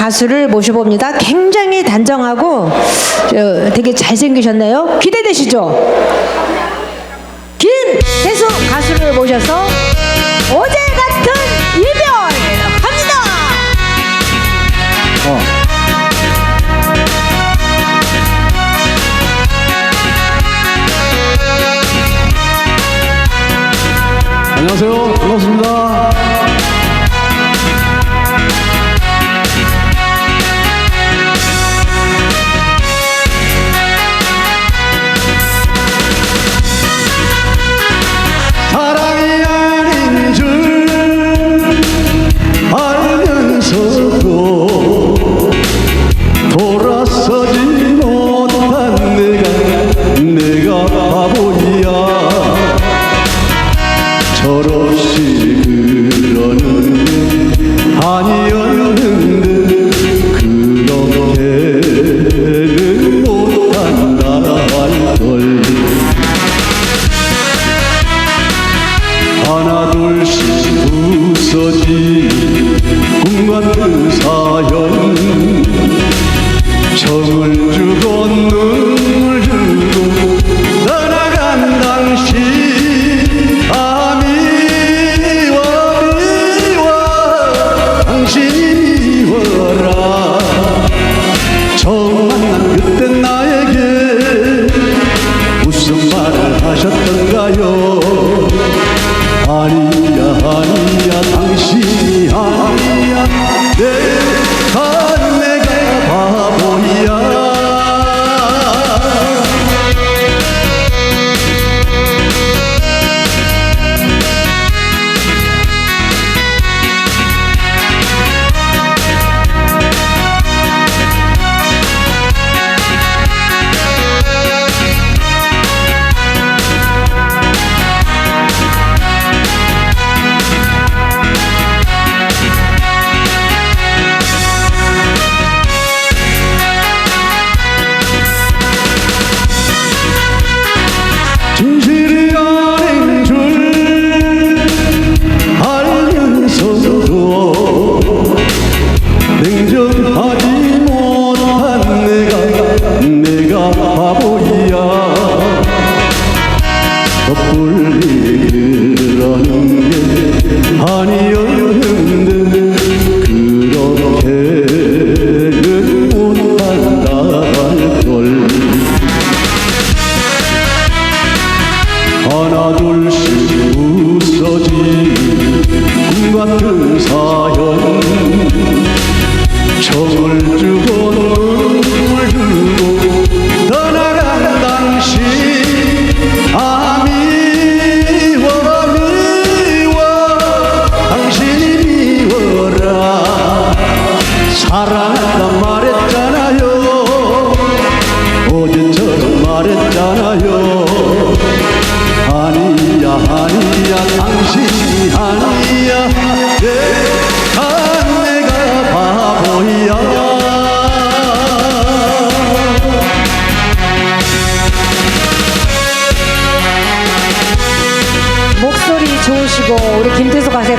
가수를 모셔봅니다. 굉장히 단정하고 저, 되게 잘생기셨네요. 기대되시죠? 김태수 가수를 모셔서 어제 같은 이별 합니다. 안녕하세요. 돌아서지 못한 내가 내가 바보야. 철없이 그러는 게 아니었는데 그렇게 말을 아니었는데 그렇게는 못한다 할걸. 하나 둘씩 웃어지 꿈 같은 사연 사랑한단 말했잖아요. 어제처럼 말했잖아요. 아니야 아니야 당신이 아니야. 내가 내가 바보야. 목소리 좋으시고 우리 김태수 가수의